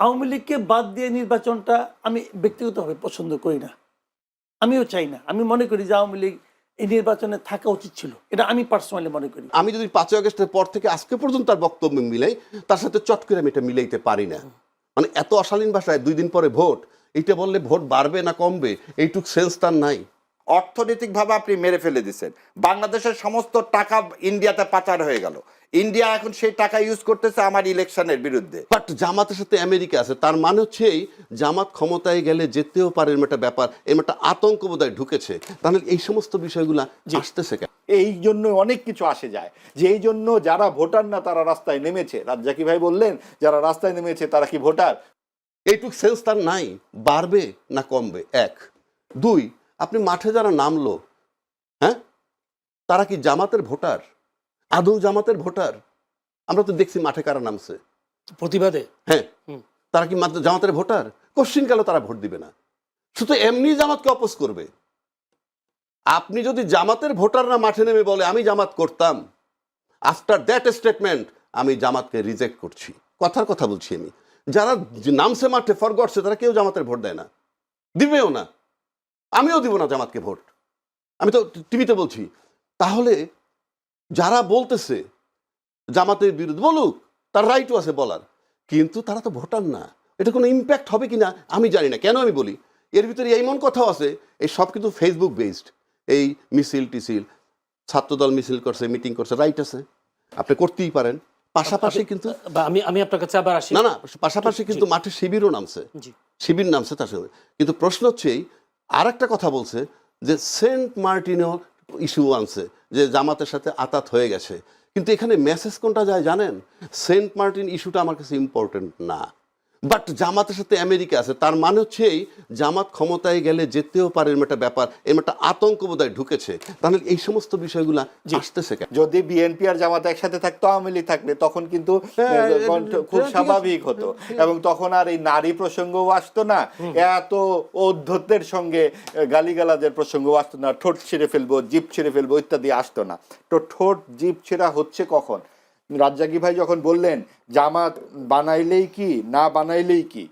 আওয়ামী লীগকে বাদ দিয়ে নির্বাচনটা আমি ব্যক্তিগতভাবে পছন্দ করি না। আমিও চাই না। আমি মনে করি যে আওয়ামী লীগ এই নির্বাচনে থাকা উচিত ছিল। এটা আমি পার্সোনালি মনে করি। আমি যদি পাঁচই আগস্টের পর থেকে আজকে পর্যন্ত তার বক্তব্য মিলাই, তার সাথে চট করে আমি এটা মিলাইতে পারি না। মানে এত অশালীন ভাষায় দুই দিন পরে ভোট, এইটা বললে ভোট বাড়বে না কমবে? এইটুক সেন্স তার নাই। অর্থনৈতিকভাবে আপনি মেরে ফেলে দিচ্ছেন বাংলাদেশের সমস্ত টাকা ইন্ডিয়াতে পাচার হয়ে গেল। ইন্ডিয়া এখন সেই টাকা ইউজ করতেছে আমার ইলেকশনের বিরুদ্ধে। বাট জামাতের সাথে আমেরিকা আছে তার মানে হচ্ছে এই জামাত ক্ষমতায় গেলে যেতেও পারে এরম একটা ব্যাপার এরম একটা আতঙ্ক বোধহয় ঢুকেছে। তাহলে এই সমস্ত বিষয়গুলা আসতেছে কেন? এই জন্য অনেক কিছু আসে যায়। যে এই জন্য যারা ভোটার না তারা রাস্তায় নেমেছে। রাজ্জাকি ভাই বললেন যারা রাস্তায় নেমেছে তারা কি ভোটার? এইটুক সেন্স তার নাই বাড়বে না কমবে? এক। দুই আপনি মাঠে যারা নামলো হ্যাঁ? তারা কি জামাতের ভোটার? আদৌ জামাতের ভোটার? আমরা তো দেখছি মাঠে কারা নামছে। প্রতিবাদে? হ্যাঁ। তারা কি মাত্র জামাতের ভোটার? কোশ্চিন কালো তারা ভোট দিবে না? শুধু এমনি জামাতকে অপোজ করবে। আপনি যদি জামাতের ভোটাররা মাঠে নেমে বলে আমি জামাত করতাম আফটার দ্যাট স্টেটমেন্ট আমি জামাতকে রিজেক্ট করছি। কথার কথা বলছি আমি। যারা যে নামছে মাঠে ফরগটছে তারা কেউ জামাতের ভোট দেয় না। দিবেও না। আমিও দিব না জামাতকে ভোট। আমি তো টিভিতে বলছি। তাহলে যারা বলতেছে জামাতের বিরুদ্ধে বলুক তার রাইটও আছে বলার। কিন্তু তারা তো ভোটার না। এটা কোনো ইম্প্যাক্ট হবে কি না আমি জানি না। কেন আমি বলি? এর ভিতরে এমন কথাও আছে এই সব কিন্তু ফেসবুক বেসড এই মিছিল টিছিল ছাত্রদল মিছিল করছে মিটিং করছে রাইট আছে। আপনি করতেই পারেন। পাশাপাশি কিন্তু আমি আমি আপনার কাছে আবার আসি। না না পাশাপাশি কিন্তু মাঠে শিবিরও নামছে। শিবির নামছে তার সাথে কিন্তু প্রশ্ন হচ্ছে এই আর একটা কথা বলছে যে সেন্ট মার্টিনও ইস্যু আনছে, যে জামাতের সাথে আতাত হয়ে গেছে। কিন্তু এখানে মেসেজ কোনটা যায় জানেন? সেন্ট মার্টিন ইস্যুটা আমার কাছে ইম্পর্টেন্ট না। বাট জামাতের সাথে আমেরিকা আছে তার মানে হচ্ছে এই জামাত ক্ষমতায় গেলে যেতেও পারে এরম একটা ব্যাপার এরম একটা আতঙ্ক বোধহয় ঢুকেছে। তাহলে এই সমস্ত বিষয়গুলা আসতেছে যদি বিএনপি আর জামাত একসাথে থাকতো আওয়ামী লীগ থাকলে তখন কিন্তু হ্যাঁ, আহ, কণ্ঠ- খুব স্বাভাবিক হতো। এবং তখন আর এই নারী প্রসঙ্গও আসতো না এত ঔদ্ধত্যের সঙ্গে গালিগালাজের প্রসঙ্গও আসতো না ঠোঁট ছিঁড়ে ফেলব জিপ ছিঁড়ে ফেলব ইত্যাদি আসতো না। তো ঠোঁট জিপ ছেঁড়া হচ্ছে কখন? রাজ্জাকি ভাই যখন বললেন, জামাত বানাইলেই কি, না বানাইলেই কি?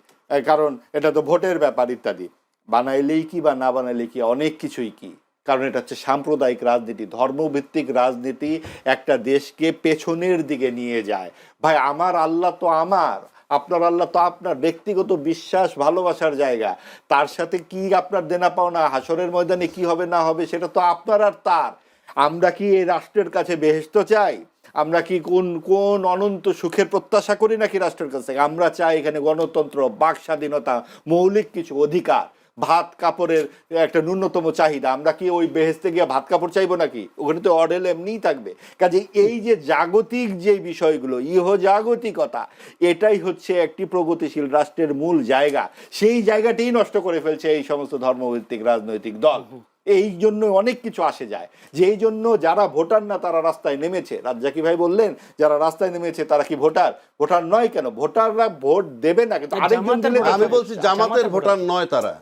কারণ এটা তো ভোটের ব্যাপার ইত্যাদি। বানাইলেই কি বা না বানাইলেই কি, অনেক কিছুই কি। কারণ এটা হচ্ছে সাম্প্রদায়িক রাজনীতি, ধর্মভিত্তিক রাজনীতি একটা দেশকে পেছনের দিকে নিয়ে যায়। ভাই, আমার আল্লাহ তো আমার, আপনার আল্লাহ তো আপনার, ব্যক্তিগত বিশ্বাস, ভালোবাসার জায়গা। তার সাথে কি আপনার দেনা পাওনা, হাসরের ময়দানে কি হবে, না হবে, সেটা তো আপনার আর তার। আমরা কি এই রাষ্ট্রের কাছে বেহেস্ত চাই? আমরা কি কোন কোন অনন্ত সুখের প্রত্যাশা করি নাকি রাষ্ট্রের কাছ? থেকে আমরা চাই এখানে গণতন্ত্র, বাক স্বাধীনতা, মৌলিক কিছু অধিকার, ভাত কাপড়ের একটা ন্যূনতম চাহিদা। আমরা কি ওই বেহেস্তে গিয়ে ভাত কাপড় চাইব নাকি? ওখানে তো অডেল এমনিই থাকবে। কাজে এই যে জাগতিক যে বিষয়গুলো ইহ জাগতিকতা এটাই হচ্ছে একটি প্রগতিশীল রাষ্ট্রের মূল জায়গা। সেই জায়গাটাই নষ্ট করে ফেলছে এই সমস্ত ধর্মভিত্তিক রাজনৈতিক দল। এই জন্য অনেক কিছু আসে যায়। যে এই জন্য যারা ভোটার না তারা রাস্তায় নেমেছে। রাজ্জাকি ভাই বললেন যারা রাস্তায় নেমেছে তারা কি ভোটার? ভোটার নয় কেন? ভোটাররা ভোট দেবে না কিন্তু আরেকজন দিলে আমি বলছি জামাতের ভোটার। নয় তারা।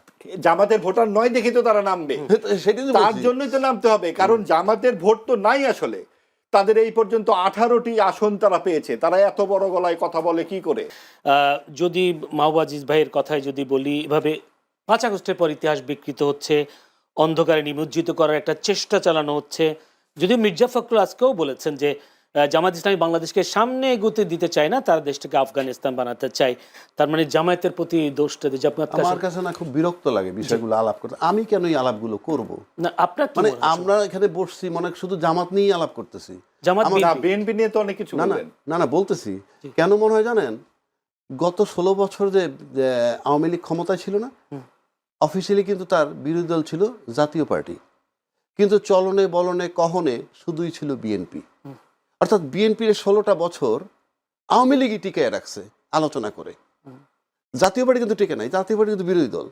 জামাতের ভোটার নয় দেখে তো তারা নামবে। তার জন্যই তো নামতে হবে কারণ জামাতের ভোট তো নাই আসলে। তাদের এই পর্যন্ত আঠারোটি আসন তারা পেয়েছে। তারা এত বড় গলায় কথা বলে কি করে? আহ, যদি মাওবাজিজ ভাইয়ের কথায় যদি বলি এভাবে পাঁচ আগস্টের পর ইতিহাস বিকৃত হচ্ছে। অন্ধকারে নিমজ্জিত করার একটা চেষ্টা চালানো হচ্ছে। যদিও মির্জা ফখরুল আজকেও বলেছেন যে জামাত ইসলামী বাংলাদেশকে সামনে এগোতে দিতে চায় না তারা দেশটাকে আফগানিস্তান বানাতে চায়। তার মানে জামায়াতের প্রতি দোষটা দিয়ে জামাত আমার কাছে না খুব বিরক্ত লাগে বিষয়গুলো আলাপ করতে। আমি কেন এই আলাপগুলো করব? না আপনার মানে আমরা এখানে বসছি মনে হয় শুধু জামাত নিয়েই আলাপ করতেছি। জামাত বিএনপি। নিয়ে তো অনেক কিছু না না না না বলতেছি। কেন মনে হয় জানেন গত ষোলো বছর যে যে আওয়ামী লীগ ক্ষমতায় ছিল না অফিসিয়ালি কিন্তু তার বিরোধী দল ছিল জাতীয় পার্টি। কিন্তু চলনে বলনে কহনে শুধুই ছিল বিএনপি অর্থাৎ বিএনপির ষোলোটা বছর আওয়ামী লীগই টিকায় রাখছে আলোচনা করে। জাতীয় পার্টি কিন্তু টিকে নাই, জাতীয় পার্টি কিন্তু বিরোধী দল।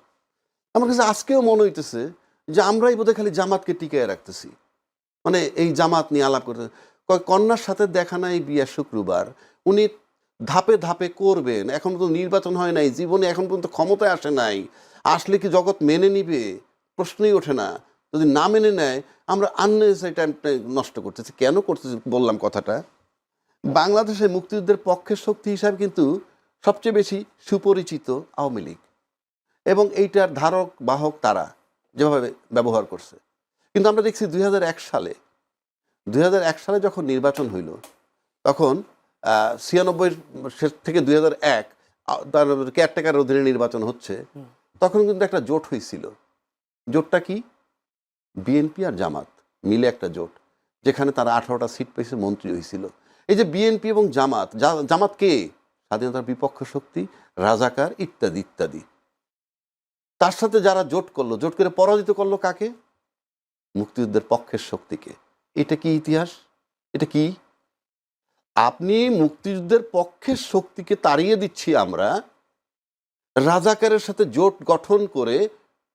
আমার কাছে আজকেও মনে হইতেছে যে আমরাই বোধহয় খালি জামাতকে টিকায় রাখতেছি। মানে এই জামাত নিয়ে আলাপ করতে কন্যার সাথে দেখা নাই বিয়া শুক্রবার, উনি ধাপে ধাপে করবেন, এখন তো নির্বাচন হয় নাই, জীবনে এখন পর্যন্ত ক্ষমতায় আসে নাই। আসলে কি জগৎ মেনে নিবে? প্রশ্নই ওঠে না। যদি না মেনে নেয়, আমরা আননেসারি টাইমটা নষ্ট করতেছি। কেন করতেছি বললাম কথাটা? বাংলাদেশে মুক্তিযুদ্ধের পক্ষের শক্তি হিসাবে কিন্তু সবচেয়ে বেশি সুপরিচিত আওয়ামী লীগ। এবং এইটার ধারক, বাহক তারা যেভাবে ব্যবহার করছে। কিন্তু আমরা দেখছি দুই হাজার এক সালে দু হাজার এক সালে যখন নির্বাচন হইল, তখন ছিয়ানব্বই থেকে দুই হাজার এক তার কেয়ারটেকার অধীনে নির্বাচন হচ্ছে। তখন কিন্তু একটা জোট হয়েছিল। জোটটা কি? বিএনপি আর জামাত মিলে একটা জোট, যেখানে তারা আঠারোটা সিট পেয়েছে, মন্ত্রী হয়েছিল। এই যে বিএনপি এবং জামাত জামাত কে? স্বাধীনতার বিপক্ষ শক্তি, রাজাকার ইত্যাদি ইত্যাদি। তার সাথে যারা জোট করল, জোট করে পরাজিত করল কাকে? মুক্তিযুদ্ধের পক্ষের শক্তিকে। এটা কি ইতিহাস? এটা কি? আপনি মুক্তিযুদ্ধের পক্ষের শক্তিকে তাড়িয়ে দিচ্ছি আমরা রাজাকারের সাথে জোট গঠন করে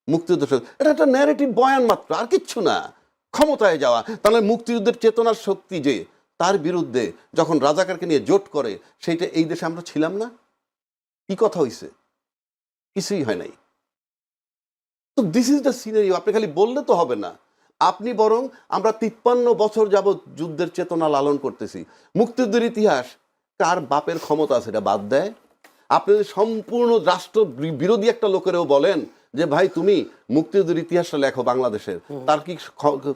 মুক্তিযুদ্ধ এটা একটা ন্যারেটিভ বয়ান মাত্র, আর কিচ্ছু না। ক্ষমতায় যাওয়া। তাহলে মুক্তিযুদ্ধের চেতনার শক্তি যে, তার বিরুদ্ধে যখন রাজাকারকে নিয়ে জোট করে, সেইটা এই দেশে আমরা ছিলাম না? কি কথা হইছে? কিছুই হয় নাই। তো দিস ইজ দ্য সিনারি আপনি খালি বললে তো হবে না। আপনি বরং আমরা তিপ্পান্ন বছর যাবৎ যুদ্ধের চেতনা লালন করতেছি। মুক্তিযুদ্ধের ইতিহাস, কার বাপের ক্ষমতা সেটা বাদ দেয়? আপনি যদি সম্পূর্ণ রাষ্ট্র বিরোধী একটা লোকেরও বলেন যে ভাই তুমি মুক্তিযুদ্ধের ইতিহাসটা লেখো বাংলাদেশের। তার কি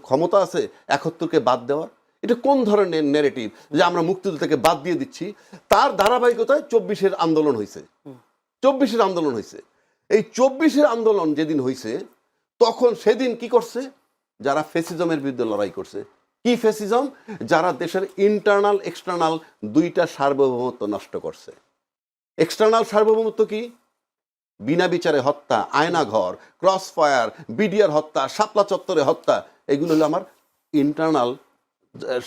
ক্ষমতা আছে একাত্তরকে বাদ দেওয়ার? এটা কোন ধরনের নেরেটিভ যে আমরা মুক্তিযুদ্ধ থেকে বাদ দিয়ে দিচ্ছি? তার ধারাবাহিকতায় চব্বিশের আন্দোলন হয়েছে চব্বিশের আন্দোলন হয়েছে এই চব্বিশের আন্দোলন যেদিন হয়েছে তখন সেদিন কি করছে? যারা ফেসিজমের বিরুদ্ধে লড়াই করছে। কি ফেসিজম? যারা দেশের ইন্টারনাল এক্সটার্নাল দুইটা সার্বভৌমত্ব নষ্ট করছে। এক্সটার্নাল সার্বভৌমত্ব কি? বিনা বিচারে হত্যা আয়নাঘর ক্রস ফায়ার বিডিআর হত্যা, শাপলা চত্বরে হত্যা, এগুলো হলো আমার ইন্টারনাল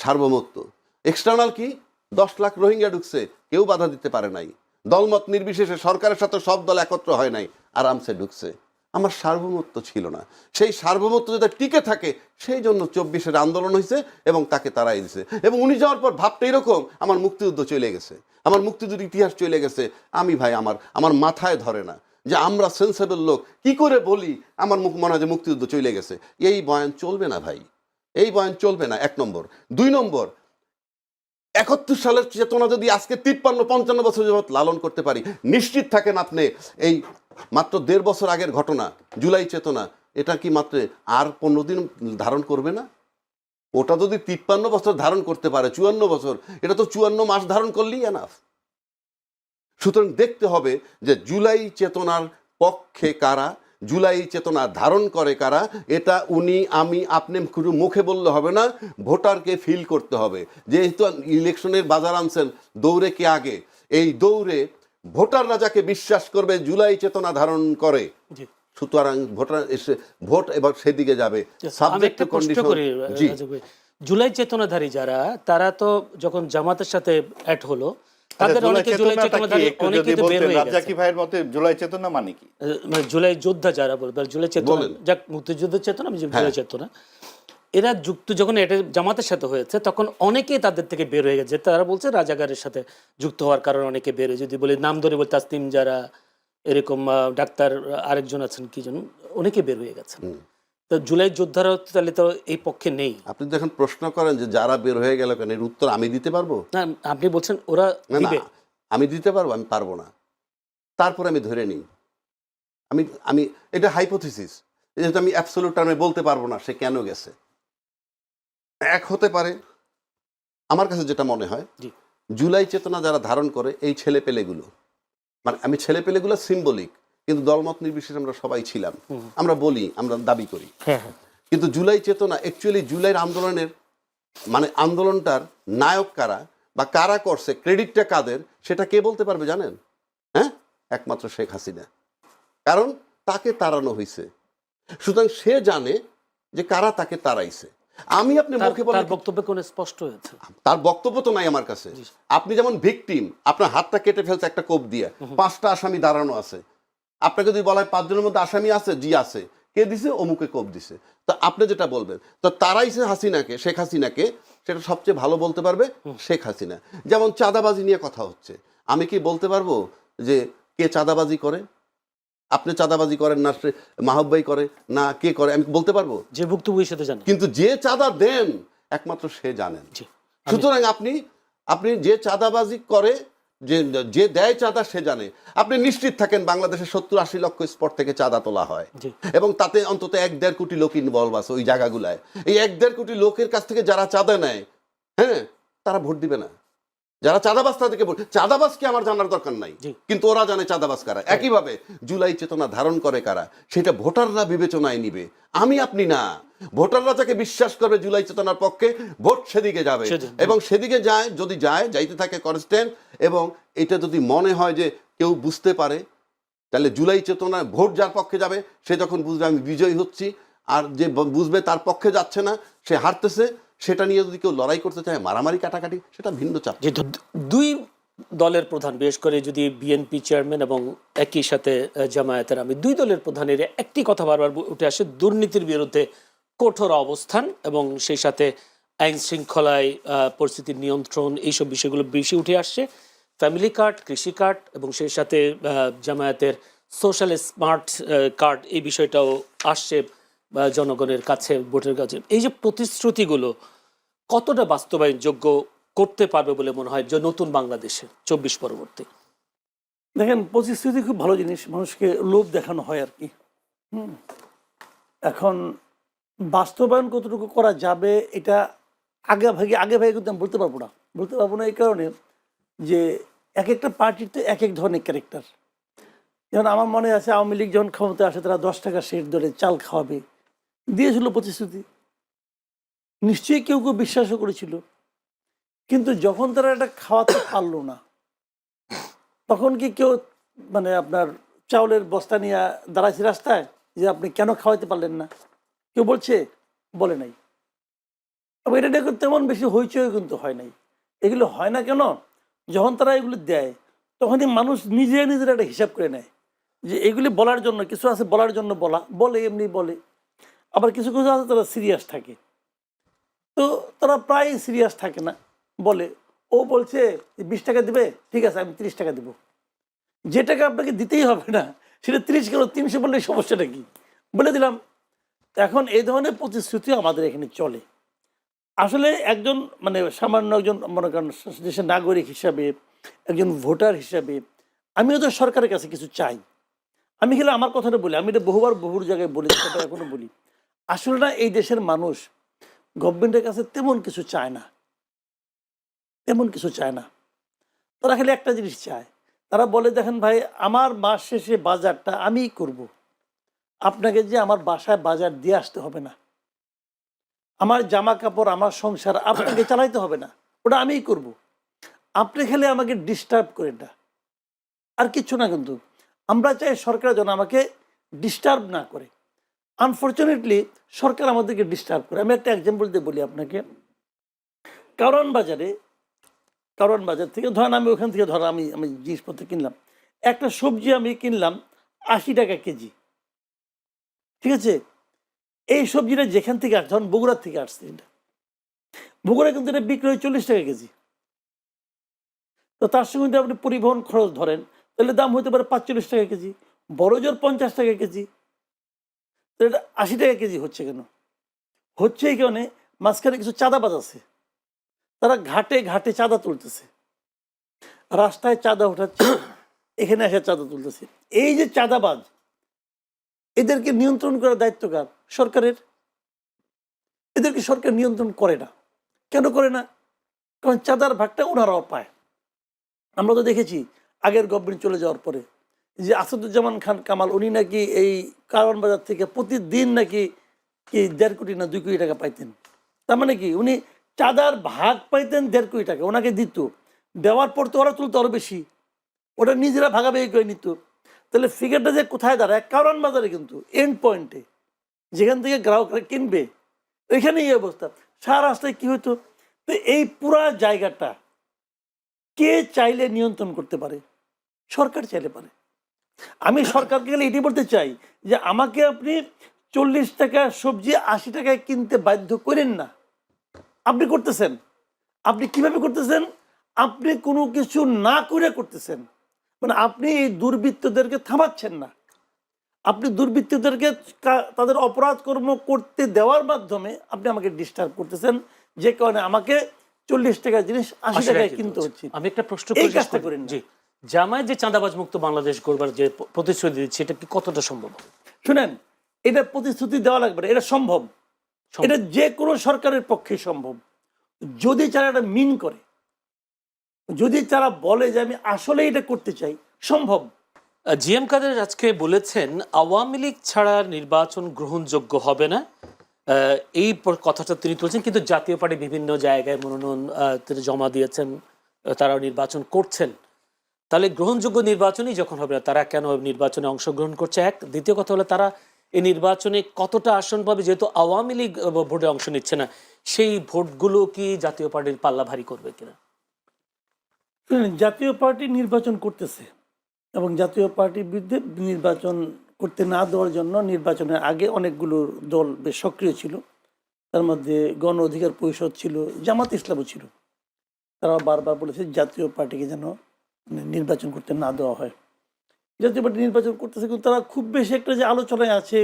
সার্বভৌমত্ব। এক্সটার্নাল কি? দশ লাখ রোহিঙ্গা ঢুকছে, কেউ বাধা দিতে পারে নাই। দলমত নির্বিশেষে সরকারের সাথে সব দল একত্র হয় নাই, আরামসে ঢুকছে। আমার সার্বভৌমত্ব ছিল না। সেই সার্বভৌমত্ব যাতে টিকে থাকে, সেই জন্য চব্বিশের আন্দোলন হয়েছে এবং তাকে তারাই দিছে। এবং উনি যাওয়ার পর ভাবটা এরকম, আমার মুক্তিযুদ্ধ চলে গেছে। আমার মুক্তিযুদ্ধের ইতিহাস চলে গেছে। আমি ভাই আমার আমার মাথায় ধরে না যে আমরা সেন্সেবল লোক, কি করে বলি আমার মুখ মনে হয় যে মুক্তিযুদ্ধ চলে গেছে। এই বয়ান চলবে না ভাই, এই বয়ান চলবে না, এক নম্বর। দুই নম্বর, একাত্তর সালের চেতনা যদি আজকে তিপ্পান্ন, পঞ্চান্ন বছর যাবৎ লালন করতে পারি, নিশ্চিত থাকেন আপনি এই মাত্র দেড় বছর আগের ঘটনা, জুলাই চেতনা, এটা কি মাত্র আর পনেরো দিন ধারণ করবে না? ওটা যদি তিপ্পান্ন বছর ধারণ করতে পারে, চুয়ান্ন বছর, এটা তো চুয়ান্ন মাস ধারণ করলেই এনাফ সুতরাং দেখতে হবে যে জুলাই চেতনার পক্ষে কারা, জুলাই চেতনা ধারণ করে কারা, এটা উনি, আমি, আপনি মুখে বললে হবে না, ভোটারকে ফিল করতে হবে। যেহেতু ইলেকশনের বাজার আনছেন, দৌড়ে কে আগে? এই দৌড়ে ভোটাররা যাকে বিশ্বাস করবে জুলাই চেতনা ধারণ করে। সুতরাং ভোটার এসে ভোট এবার সেদিকে যাবে। সাবজেক্ট একটা জি। জুলাই চেতনাধারী যারা তারা তো যখন জামাতের সাথে অ্যাড হলো তাদের আচ্ছা, অনেকে জুলাই চেতনাধারী অনেকে তো বের হয়ে গেছে। ভাইয়ের মতে জুলাই চেতনা মানে কি? মানে জুলাই যোদ্ধা যারা বলবে জুলাই চেতনা যাক মুক্তিযুদ্ধের চেতনা যে হ্যাঁ। জুলাই চেতনা। এরা যুক্ত যখন এটা জামাতের সাথে হয়েছে তখন অনেকেই তাদের থেকে বের হয়ে গেছে। তারা বলছে রাজাগারের সাথে যুক্ত হওয়ার কারণে অনেকে বের হয়ে যদি বলি নাম ধরে বলতে তাসলিম যারা এরকম ডাক্তার আরেকজন আছেন কি জন অনেকে বের হয়ে গেছেন। তো জুলাই যোদ্ধারা তাহলে তো এই পক্ষে নেই। আপনি যখন প্রশ্ন করেন যে যারা বের হয়ে গেল কেন? এর উত্তর আমি দিতে পারব? না আপনি বলছেন ওরা দিবে। আমি দিতে পারব আমি পারব না। তারপর আমি ধরে নিই। আমি আমি এটা হাইপোথিসিস যেহেতু আমি অ্যাবসোলুট টার্মে বলতে পারব না সে কেন গেছে? এক হতে পারে আমার কাছে যেটা মনে হয়। জুলাই চেতনা যারা ধারণ করে এই ছেলে পেলেগুলো মানে আমি ছেলে পেলেগুলো সিম্বলিক কিন্তু দলমত নির্বিশেষে আমরা সবাই ছিলাম। আমরা বলি আমরা দাবি করি। হ্যাঁ হ্যাঁ। কিন্তু জুলাই চেতনা অ্যাকচুয়ালি জুলাইয়ের আন্দোলনের মানে আন্দোলনটার নায়ক কারা বা কারা করছে ক্রেডিটটা কাদের সেটা কে বলতে পারবে জানেন? হ্যাঁ? একমাত্র শেখ হাসিনা। কারণ তাকে তাড়ানো হয়েছে সুতরাং সে জানে যে কারা তাকে তাড়াইছে। আমি আপনি মুখে বলে তার বক্তব্যে কোন স্পষ্ট হয়েছে? তার বক্তব্য তো নাই আমার কাছে। আপনি যেমন ভিকটিম আপনার হাতটা কেটে ফেলছে একটা কোপ দিয়ে। পাঁচটা আসামি দাঁড়ানো আছে। আপনাকে যদি বলা হয় পাঁচজনের মধ্যে আসামি আছে জি আছে। কে দিছে? অমুকে কোপ দিছে। তো আপনি যেটা বলবেন তো তারাইছে হাসিনাকে শেখ হাসিনাকে সেটা সবচেয়ে ভালো বলতে পারবে শেখ হাসিনা। যেমন চাঁদাবাজি নিয়ে কথা হচ্ছে। আমি কি বলতে পারব যে কে চাঁদাবাজি করে? আপনি চাঁদাবাজি করেন না সে মাহব্বাই করে না কে করে আমি বলতে পারব? যে ভুক্তভোগীর সাথে জানে কিন্তু যে চাঁদা দেন একমাত্র সে জানেন। সুতরাং আপনি আপনি যে চাঁদাবাজি করে যে যে দেয় চাঁদা সে জানে। আপনি নিশ্চিত থাকেন বাংলাদেশে সত্তর আশি লক্ষ স্পট থেকে চাঁদা তোলা হয়। এবং তাতে অন্তত এক দেড় কোটি লোক ইনভলভ আছে ওই জায়গাগুলায়। এই এক দেড় কোটি লোকের কাছ থেকে যারা চাঁদা নেয় হ্যাঁ তারা ভোট দিবে না। যারা চাঁদাবাজ তাদেরকে ভোট চাঁদাবাজ কি আমার জানার দরকার নাই। কিন্তু ওরা জানে চাঁদাবাজ কারা। একইভাবে জুলাই চেতনা ধারণ করে কারা সেটা ভোটাররা বিবেচনায় নিবে। আমি আপনি না। ভোটাররা যাকে বিশ্বাস করবে জুলাই চেতনার পক্ষে ভোট সেদিকে যাবে। এবং সেদিকে যায় যদি যায় যাইতে থাকে কনস্ট্যান্ট এবং এটা যদি মনে হয় যে কেউ বুঝতে পারে তাহলে জুলাই চেতনায় ভোট যার পক্ষে যাবে সে যখন বুঝবে আমি বিজয়ী হচ্ছি আর যে বুঝবে তার পক্ষে যাচ্ছে না সে হারতেছে সেটা নিয়ে যদি কেউ লড়াই করতে চায়, মারামারি কাটাকাটি, সেটা ভিন্ন চাপ। দুই দলের প্রধান, বিশেষ করে যদি বিএনপি চেয়ারম্যান এবং একই সাথে জামায়াতের আমি, দুই দলের প্রধানের একটি কথা বারবার উঠে আসে, দুর্নীতির বিরুদ্ধে কঠোর অবস্থান এবং সেই সাথে আইন শৃঙ্খলায় পরিস্থিতির নিয়ন্ত্রণ, এইসব বিষয়গুলো বেশি উঠে আসছে ফ্যামিলি কার্ড, কৃষি কার্ড এবং সেই সাথে জামায়াতের সোশ্যাল স্মার্ট কার্ড এই বিষয়টাও আসছে জনগণের কাছে, ভোটের কাছে, এই যে প্রতিশ্রুতিগুলো কতটা বাস্তবায়নযোগ্য করতে পারবে বলে মনে হয় যে নতুন বাংলাদেশে চব্বিশ পরবর্তী? দেখেন, প্রতিশ্রুতি খুব ভালো জিনিস, মানুষকে লোভ দেখানো হয় আর কি। এখন বাস্তবায়ন কতটুকু করা যাবে, এটা আগে ভাগে আগে ভাগে কিন্তু আমি বলতে পারব না। বলতে পারব না এই কারণে যে এক একটা পার্টির তো এক এক ধরনের ক্যারেক্টার যেমন আমার মনে আছে, আওয়ামী লীগ যখন ক্ষমতায় আসে, তারা দশ টাকা শের ধরে চাল খাওয়াবে। দিয়েছিল প্রতিশ্রুতি। নিশ্চয়ই কেউ কেউ বিশ্বাসও করেছিল। কিন্তু যখন তারা এটা খাওয়াতে পারল না, তখন কি কেউ মানে আপনার চাউলের বস্তা নিয়ে দাঁড়াইছে রাস্তায় যে আপনি কেন খাওয়াতে পারলেন না? কেউ বলছে, বলে নাই। এবং এটা নিয়ে তেমন বেশি হইচই কিন্তু হয় নাই। এগুলো হয় না কেন? যখন তারা এগুলো দেয়, তখনই মানুষ নিজে নিজের একটা হিসাব করে নেয় যে এগুলি বলার জন্য, কিছু আছে বলার জন্য বলা, বলে এমনি বলে। আবার কিছু কিছু আছে তারা সিরিয়াস থাকে। তো তারা প্রায় সিরিয়াস থাকে না। বলে, ও বলছে বিশ টাকা দিবে? ঠিক আছে, আমি তিরিশ টাকা দেবো। যে টাকা আপনাকে দিতেই হবে না, সেটা তিরিশ কেন তিনশো বললে সমস্যাটা কি? বলে দিলাম, এখন এই ধরনের প্রতিশ্রুতি আমাদের এখানে চলে। আসলে একজন মানে সামান্য একজন মনে করেন দেশের নাগরিক হিসাবে, একজন ভোটার হিসাবে, আমিও তো সরকারের কাছে কিছু চাই। আমি খেলে আমার কথাটা বলি, আমি এটা বহুবার বহুর জায়গায় বলি সেটা এখনও বলি। আসলে না, এই দেশের মানুষ গভর্নমেন্টের কাছে তেমন কিছু চায় না। তেমন কিছু চায় না। তারা খালি একটা জিনিস চায়। তারা বলে, দেখেন ভাই, আমার মাস শেষে বাজারটা আমিই করব। আপনাকে যে আমার বাসায় বাজার দিয়ে আসতে হবে না। আমার জামা কাপড় আমার সংসার আপনাকে চালাইতে হবে না। ওটা আমিই করব। আপনি খেলে আমাকে ডিস্টার্ব করেন না। আর কিচ্ছু না কিন্তু। আমরা চাই সরকার যেন আমাকে ডিস্টার্ব না করে। আনফর্চুনেটলি সরকার আমাদেরকে ডিস্টার্ব করে। আমি একটা এক্সাম্পল দিয়ে বলি আপনাকে। কারণ বাজারে কারণ বাজার থেকে ধরেন আমি ওখান থেকে ধরেন আমি আমি জিনিসপত্র কিনলাম। একটা সবজি আমি কিনলাম আশি টাকা কেজি। ঠিক আছে? এই সবজিটা যেখান থেকে আসছে ধরুন বগুড়ার থেকে আসছে এটা। বগুড়া কিন্তু এটা বিক্রি হয় চল্লিশ টাকা কেজি। তো তার সঙ্গে যদি আপনি পরিবহন খরচ ধরেন, তাহলে দাম হতে পারে পাঁচচল্লিশ টাকা কেজি। বড় জোর পঞ্চাশ টাকা কেজি। এটা আশি টাকা কেজি হচ্ছে কেন? হচ্ছে এই কারণে মাঝখানে কিছু চাঁদাবাজ আছে। তারা ঘাটে ঘাটে চাঁদা তুলতেছে। রাস্তায় চাঁদা উঠাচ্ছে, এখানে এসে চাঁদা তুলতেছে। এই যে চাঁদাবাজ, এদেরকে নিয়ন্ত্রণ করার দায়িত্ব কার? সরকারের। এদেরকে সরকার নিয়ন্ত্রণ করে না। কেন করে না? কারণ চাঁদার ভাগটা ওনারাও পায়। আমরা তো দেখেছি আগের গভর্নমেন্ট চলে যাওয়ার পরে। যে আসাদুজ্জামান খান কামাল, উনি নাকি এই কারওয়ান বাজার থেকে প্রতিদিন নাকি কি দেড় কোটি না দুই কোটি টাকা পাইতেন? তার মানে কি, উনি চাঁদার ভাগ পাইতেন দেড় কোটি টাকা, ওনাকে দিত। দেওয়ার পর তো ওরা তুলতো আরও বেশি। ওটা নিজেরা ভাগাভাগি করে নিত। তাহলে ফিগারটা যে কোথায় দাঁড়ায়? কারণ বাজারে কিন্তু এন্ড পয়েন্টে যেখান থেকে গ্রাহকরা কিনবে এখানে এই অবস্থা। সারা রাস্তায় কি হতো তো এই পুরা জায়গাটা কে চাইলে নিয়ন্ত্রণ করতে পারে? সরকার চাইলে পারে। আমি সরকারকে গেলে এটি বলতে চাই যে আমাকে আপনি চল্লিশ টাকা সবজি আশি টাকায় কিনতে বাধ্য করেন না। আপনি করতেছেন। আপনি কীভাবে করতেছেন? আপনি কোনো কিছু না করে করতেছেন। মানে আপনি এই দুর্বৃত্তদেরকে থামাচ্ছেন না। আপনি দুর্বৃত্তদেরকে তাদের অপরাধ কর্ম করতে দেওয়ার মাধ্যমে আপনি আমাকে ডিস্টার্ব করতেছেন যে কারণে আমাকে চল্লিশ টাকার জিনিস আশি টাকায় কিনতে হচ্ছে। আমি একটা প্রশ্ন এই কাজটা। করেন জি। জামায়াত যে চাঁদাবাজ মুক্ত বাংলাদেশ গড়বার যে প্রতিশ্রুতি দিচ্ছে এটা কি কতটা সম্ভব? শুনেন এটা প্রতিশ্রুতি দেওয়া লাগবে না, এটা সম্ভব। এটা যে কোনো সরকারের পক্ষে সম্ভব। যদি তারা এটা মিন করে যদি তারা বলে যে আমি আসলে এটা করতে চাই সম্ভব। জি এম কাদের আজকে বলেছেন আওয়ামী লীগ ছাড়া নির্বাচন গ্রহণযোগ্য হবে না। এই কথাটা তিনি তুলছেন কিন্তু জাতীয় পার্টি বিভিন্ন জায়গায় মনোনয়ন তিনি জমা দিয়েছেন তারাও নির্বাচন করছেন। তাহলে গ্রহণযোগ্য নির্বাচনই যখন হবে না তারা কেন নির্বাচনে অংশগ্রহণ করছে? এক, দ্বিতীয় কথা হলো তারা এই নির্বাচনে কতটা আসন পাবে, যেহেতু আওয়ামী লীগ ভোটে অংশ নিচ্ছে না, সেই ভোটগুলো কি জাতীয় পার্টির পাল্লা ভারী করবে কিনা? জাতীয় পার্টি নির্বাচন করতেছে এবং জাতীয় পার্টির বিরুদ্ধে নির্বাচন করতে না দেওয়ার জন্য নির্বাচনের আগে অনেকগুলো দল বেশ সক্রিয় ছিল। তার মধ্যে গণ অধিকার পরিষদ ছিল, জামাত ইসলামও ছিল। তারা বারবার বলেছে জাতীয় পার্টিকে যেন নির্বাচন করতে না দেওয়া হয়। জাতীয় পার্টি নির্বাচন করতেছে কিন্তু তারা খুব বেশি একটা যে আলোচনায় আছে,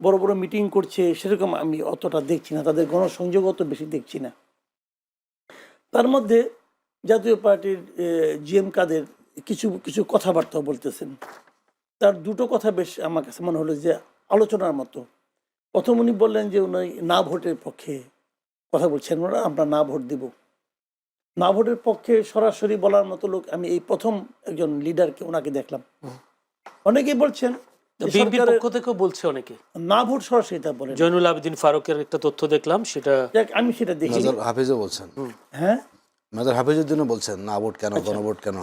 বড় বড় মিটিং করছে, সেরকম আমি অতটা দেখছি না, তাদের গণসংযোগ অত বেশি দেখছি না। তার মধ্যে জাতীয় পার্টির জিএম কাদের কিছু কিছু কথাবার্তা বলতেছেন। তার দুটো কথা বেশ আমার কাছে মনে হলো যে আলোচনার মতো। প্রথম উনি বললেন যে উনি না ভোটের পক্ষে কথা বলছেন ওরা, আমরা না ভোট দিব। না ভোটের পক্ষে সরাসরি বলার মতো লোক আমি এই প্রথম একজন লিডারকে ওনাকে দেখলাম। অনেকেই বলছেন যে বিএনপির সরকারের পক্ষ থেকেও বলছে অনেকে। না ভোট সরাসরি তা বলেন। জয়নুল আবেদিন ফারুকের একটা তথ্য দেখলাম সেটা আমি সেটা দেখি হাফিজও বলছেন। হ্যাঁ? মেজর হাফিজুদ্দিনও বলছেন না ভোট কেন গণভোট কেন?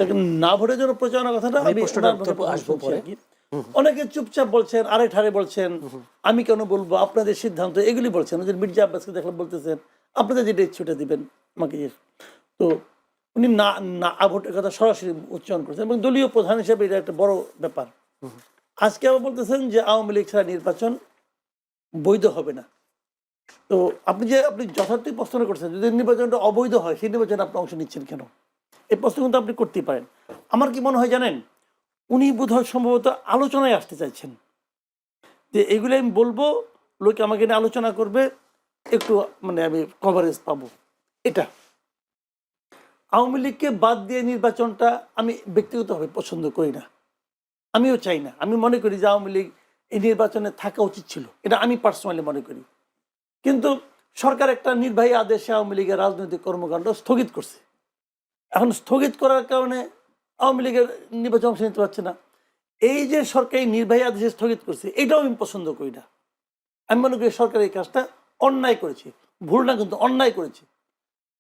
না ভোটের জন্য কথাটা আমি মুখে আসব পরে। অনেকে চুপচাপ বলছেন আরে ঠারে বলছেন আমি কেন বলব? আপনাদের সিদ্ধান্ত এগুলি বলছেন। মির্জা আব্বাসকে দেখলাম বলতেছেন আপনাদের যেটা ইচ্ছে ওটা দিবেন। আমাকে তো উনি না না ভোটের কথা সরাসরি উচ্চারণ করেছেন এবং দলীয় প্রধান হিসেবে এটা একটা বড় ব্যাপার। আজকে আবার বলতেছেন যে আওয়ামী লীগ ছাড়া নির্বাচন বৈধ হবে না। তো আপনি যে, আপনি যথার্থই প্রশ্ন করছেন, যদি নির্বাচনটা অবৈধ হয়, সেই নির্বাচনে আপনি অংশ নিচ্ছেন কেন? এই প্রশ্ন কিন্তু আপনি করতেই পারেন। আমার কি মনে হয় জানেন, উনি বোধহয় সম্ভবত আলোচনায় আসতে চাইছেন। যে এগুলো আমি বলব, লোকে আমাকে নিয়ে আলোচনা করবে, একটু মানে আমি কভারেজ পাবো। এটা। আওয়ামী লীগকে বাদ দিয়ে নির্বাচনটা আমি ব্যক্তিগতভাবে পছন্দ করি না। আমিও চাই না। আমি মনে করি যে আওয়ামী লীগ এই নির্বাচনে থাকা উচিত ছিল। এটা আমি পার্সোনালি মনে করি। কিন্তু সরকার একটা নির্বাহী আদেশে আওয়ামী লীগের রাজনৈতিক কর্মকাণ্ড স্থগিত করছে। এখন স্থগিত করার কারণে আওয়ামী লীগের নির্বাচন অংশ নিতে পারছে না। এই যে সরকারি নির্বাহী আদেশে স্থগিত করছে, এটাও আমি পছন্দ করি না। আমি মনে করি সরকার এই কাজটা অন্যায় করেছে। ভুল না কিন্তু অন্যায় করেছে।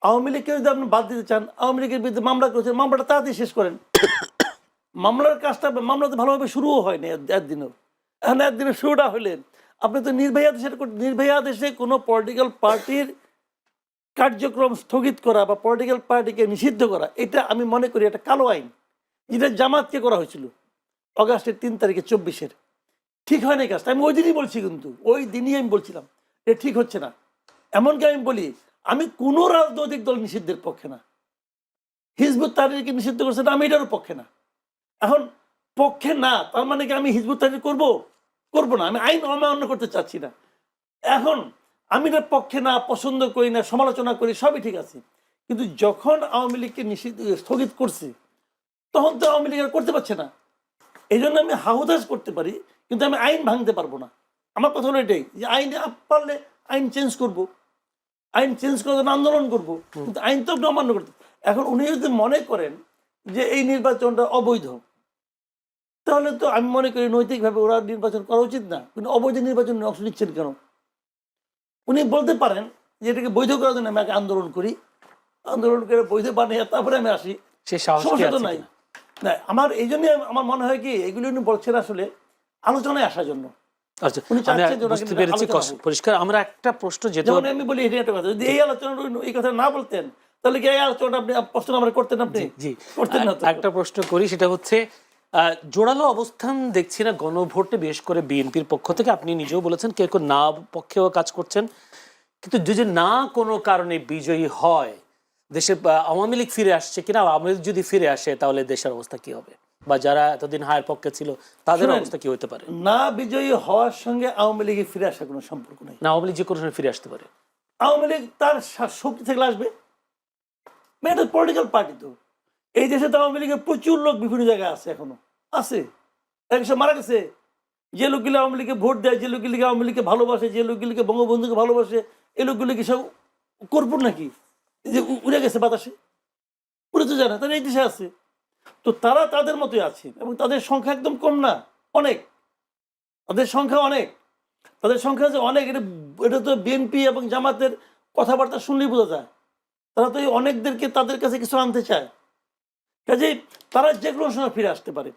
আওয়ামী লীগকে যদি আপনি বাদ দিতে চান, আওয়ামী লীগের বিরুদ্ধে মামলা করেছেন, মামলাটা তাড়াতাড়ি শেষ করেন। মামলার কাজটা মামলা তো ভালোভাবে শুরুও হয়নি একদিনও। এখন একদিনের শুরুটা হলে আপনি তো নির্বাহী আদেশের নির্বাহী আদেশে কোনো পলিটিক্যাল পার্টির কার্যক্রম স্থগিত করা বা পলিটিক্যাল পার্টিকে নিষিদ্ধ করা, এটা আমি মনে করি একটা কালো আইন। যেটা জামাতকে করা হয়েছিল অগাস্টের তিন তারিখে চব্বিশের। ঠিক হয় না কাজটা। আমি ওই দিনই বলছি কিন্তু, ওই দিনই আমি বলছিলাম এটা ঠিক হচ্ছে না। এমনকি আমি বলি আমি কোনো রাজনৈতিক দল নিষিদ্ধের পক্ষে না। হিজবুত তাহরিরকে নিষিদ্ধ করছে না আমি এটারও পক্ষে না। এখন পক্ষে না, তার মানে কি আমি হিজবুত তাহরির করব? করব না, আমি আইন অমান্য করতে চাচ্ছি না। এখন আমি এটার পক্ষে না, পছন্দ করি না, সমালোচনা করি, সবই ঠিক আছে। কিন্তু যখন আওয়ামী লীগকে নিষিদ্ধ, স্থগিত করছে, তখন তো আওয়ামী লীগ আর করতে পারছে না। এই জন্য আমি হাহুদাস করতে পারি, কিন্তু আমি আইন ভাঙতে পারব না। আমার কথা হলো এটাই যে আইন পারলে আইন চেঞ্জ করব। আইন চেঞ্জ করার জন্য আন্দোলন করব। কিন্তু আইন তো আপনি অমান্য করতে। এখন উনি যদি মনে করেন যে এই নির্বাচনটা অবৈধ তাহলে তো আমি মনে করি নৈতিকভাবে ওরা নির্বাচন করা উচিত না। কিন্তু অবৈধ নির্বাচনে অংশ নিচ্ছেন কেন? উনি বলতে পারেন যে এটাকে বৈধ করার জন্য আমি আগে আন্দোলন করি। আন্দোলন করে বৈধ বানিয়ে তারপরে আমি আসি। সে সমস্যা তো নাই। না আমার এই জন্য আমার মনে হয় কি এগুলো উনি বলছেন আসলে আলোচনায় আসার জন্য। আচ্ছা বুঝতে পেরেছি। পরিষ্কার আমরা একটা প্রশ্ন আমি বলি এটা কথা। যদি এই আলোচনা এই কথা না বলতেন তাহলে কি এই আলোচনাটা আপনি প্রশ্ন আমরা করতেন আপনি? জি করতেন না একটা প্রশ্ন করি সেটা হচ্ছে জোরালো অবস্থান দেখছি না গণভোটে বিশেষ করে বিএনপির পক্ষ থেকে। আপনি নিজেও বলেছেন কেউ কেউ না পক্ষেও কাজ করছেন। কিন্তু যদি না কোনো কারণে বিজয়ী হয় দেশে আহ, আওয়ামী লীগ ফিরে আসছে কিনা? আওয়ামী লীগ যদি ফিরে আসে তাহলে দেশের অবস্থা কি হবে? বা যারা এতদিন হায়ের পক্ষে ছিল তাদের অবস্থা কি হতে পারে? না বিজয়ী হওয়ার সঙ্গে আওয়ামী লীগে ফিরে আসার কোনো সম্পর্ক নেই। না আওয়ামী লীগ যে কোনো সময় ফিরে আসতে পারে। আওয়ামী লীগ তার শক্তি থেকে আসবে। এটা পলিটিক্যাল পার্টি তো। এই দেশে তো আওয়ামী লীগের প্রচুর লোক বিভিন্ন জায়গায় আছে এখনও। আছে। এক সময় মারা গেছে। যে লোকগুলো আওয়ামী লীগে ভোট দেয় যে লোকগুলিকে আওয়ামী লীগকে ভালোবাসে যে লোকগুলিকে বঙ্গবন্ধুকে ভালোবাসে এই লোকগুলো কি সব করপুর নাকি? এই যে উড়ে গেছে বাতাসে। উড়ে তো যায় না তারা এই দেশে আছে। তো তারা তাদের মতোই আছে এবং তাদের সংখ্যা একদম কম না, অনেক। তাদের সংখ্যা অনেক। তাদের সংখ্যা যে অনেক, এটা এটা তো বিএনপি এবং জামাতের কথাবার্তা শুনলেই বোঝা যায়। তারা তো এই অনেকদেরকে তাদের কাছে কিছু আনতে চায়। কাজেই তারা যে কোনো সময় ফিরে আসতে পারে।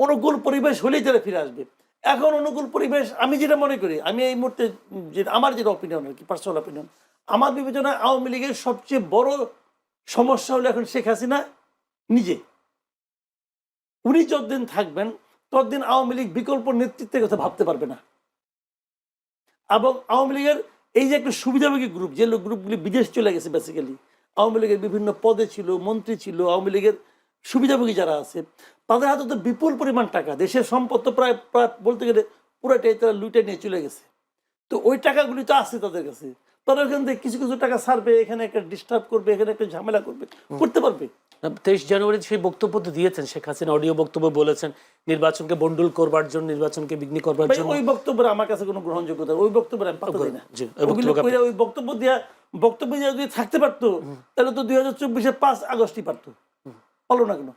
অনুকূল পরিবেশ হলেই তারা ফিরে আসবে। এখন অনুকূল পরিবেশ, আমি যেটা মনে করি, আমি এই মুহূর্তে যে, আমার যেটা অপিনিয়ন আর কি পার্সোনাল অপিনিয়ন আমার বিবেচনায় আওয়ামী লীগের সবচেয়ে বড় সমস্যা হলো এখন শেখ হাসিনা নিজে। উনি যতদিন থাকবেন ততদিন আওয়ামী লীগ বিকল্প নেতৃত্বের কথা ভাবতে পারবে না। এবং আওয়ামী লীগের এই যে একটা সুবিধাভোগী গ্রুপ যে লোক গ্রুপগুলি বিদেশ চলে গেছে বেসিক্যালি আওয়ামী লীগের বিভিন্ন পদে ছিল মন্ত্রী ছিল আওয়ামী লীগের সুবিধাভোগী যারা আছে তাদের হাতে তো বিপুল পরিমাণ টাকা দেশের সম্পদ তো প্রায় প্রায় বলতে গেলে পুরোটাই তারা লুটে নিয়ে চলে গেছে। তো ওই টাকাগুলি তো আছে তাদের কাছে। তারা ওখান থেকে কিছু কিছু টাকা সারবে এখানে একটা ডিস্টার্ব করবে এখানে একটা ঝামেলা করবে করতে পারবে। তেইশ জানুয়ারি সেই বক্তব্য তো দিয়েছেন শেখ হাসিনা অডিও বক্তব্য বলেছেন নির্বাচনকে বন্ডুল করবার জন্য নির্বাচনকে বিঘ্নি করবার জন্য। ওই বক্তব্যের আমার কাছে কোনো গ্রহণযোগ্যতা ওই বক্তব্যের আমি পাত্তা দিই না। ওই বক্তব্য দিয়া বক্তব্য দিয়া যদি থাকতে পারতো তাহলে তো দুই হাজার চব্বিশে পাঁচ আগস্টই পারতো। পারল না কেন?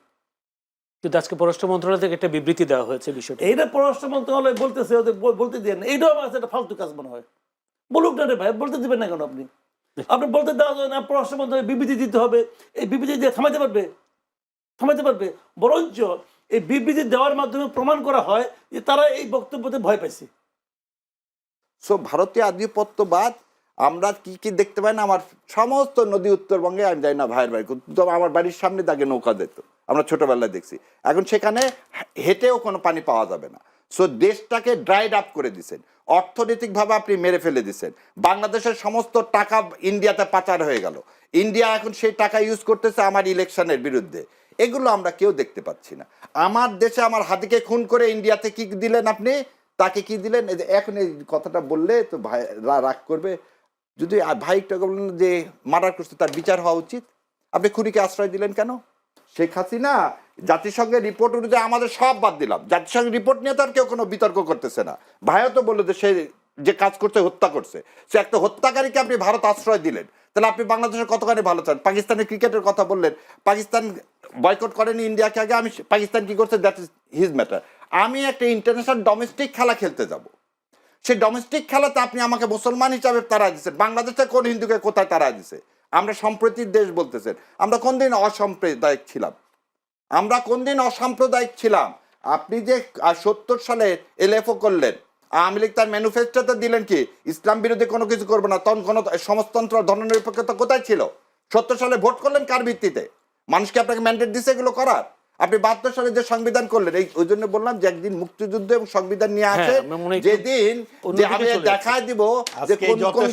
কিন্তু আজকে পররাষ্ট্র মন্ত্রণালয় থেকে একটা বিবৃতি দেওয়া হয়েছে বিষয়টা। এইটা পররাষ্ট্র মন্ত্রণালয় বলতেছে ওদের বলতে দিয়ে এইটাও আমার কাছে একটা ফালতু কাজ মনে হয়। বলুক না রে ভাই বলতে দিবেন না কেন আপনি? আপনি বলতে দেওয়া যায় না, পররাষ্ট্র মন্ত্রণালয় বিবৃতি দিতে হবে। এই বিবৃতি দিয়ে থামাইতে পারবে? থামাইতে পারবে? বরঞ্চ এই বিবৃতি দেওয়ার মাধ্যমে প্রমাণ করা হয় যে তারা এই বক্তব্যতে ভয় পাইছে। সো ভারতীয় আধিপত্যবাদ, আমরা কি কি দেখতে পাই না? আমার সমস্ত নদী উত্তরবঙ্গে, আমি যাই না ভাইয়ের বাড়ি তো আমার বাড়ির সামনে দাগে নৌকা যেত আমরা ছোটবেলায় দেখছি। এখন সেখানে হেঁটেও কোনো পানি পাওয়া যাবে না। সো দেশটাকে ড্রাইড আপ করে দিছেন। অর্থনৈতিকভাবে আপনি মেরে ফেলে দিছেন। বাংলাদেশের সমস্ত টাকা ইন্ডিয়াতে পাচার হয়ে গেল। ইন্ডিয়া এখন সেই টাকা ইউজ করতেছে আমার ইলেকশনের বিরুদ্ধে। এগুলো আমরা কেউ দেখতে পাচ্ছি না। আমার দেশে আমার হাতিকে খুন করে ইন্ডিয়াতে কি দিলেন আপনি? তাকে কি দিলেন? এখন এই কথাটা বললে তো ভাই রাগ করবে। যদি আ- ভাই বললেন যে মার্ডার করছে, তার বিচার হওয়া উচিত। আপনি খুনিকে আশ্রয় দিলেন কেন? শেখ হাসিনা জাতিসংঘের রিপোর্ট অনুযায়ী আমাদের সব বাদ দিলাম। জাতিসংঘের রিপোর্ট নিয়ে তো আর কেউ কোনো বিতর্ক করতেছে না। ভাইও তো বলল যে সে যে কাজ করছে, হত্যা করছে। সে একটা হত্যাকারীকে আপনি ভারত আশ্রয় দিলেন। তাহলে আপনি বাংলাদেশের কতখানি ভালো চান? পাকিস্তানের ক্রিকেটের কথা বললেন। পাকিস্তান বয়কট করেনি ইন্ডিয়াকে আগে। আমি পাকিস্তান কি করছে? দ্যাট ইজ হিজ ম্যাটার আমি একটা ইন্টারন্যাশনাল ডোমেস্টিক খেলা খেলতে যাব। সেই ডোমেস্টিক খেলাতে আপনি আমাকে মুসলমান হিসাবে তারা দিচ্ছেন বাংলাদেশে কোন হিন্দুকে কোথায় তারা দিছে? আমরা সম্প্রতির দেশ বলতেছেন। আমরা কোন দিন অসাম্প্রদায়িক ছিলাম? আমরা কোন দিন অসাম্প্রদায়িক ছিলাম? আপনি যে সত্তর সালে এলএফও করলেন আওয়ামী লীগ তার ম্যানিফেস্টোতে দিলেন কি ইসলাম বিরোধী কোনো কিছু করব না তখন কোনো সমাজতন্ত্র ধর্মনিরপেক্ষতা কোথায় ছিল? সত্তর সালে ভোট করলেন কার ভিত্তিতে? মানুষকে আপনাকে ম্যান্ডেট দিছে এগুলো করার? আপনি বাহাত্তর সালে যে সংবিধান করলেন এই ওই জন্য বললাম যে একদিন মুক্তিযুদ্ধ এবং সংবিধান নিয়ে হ্যাঁ, একটু যেদিন যে আমি দেখায় দিব যে কোন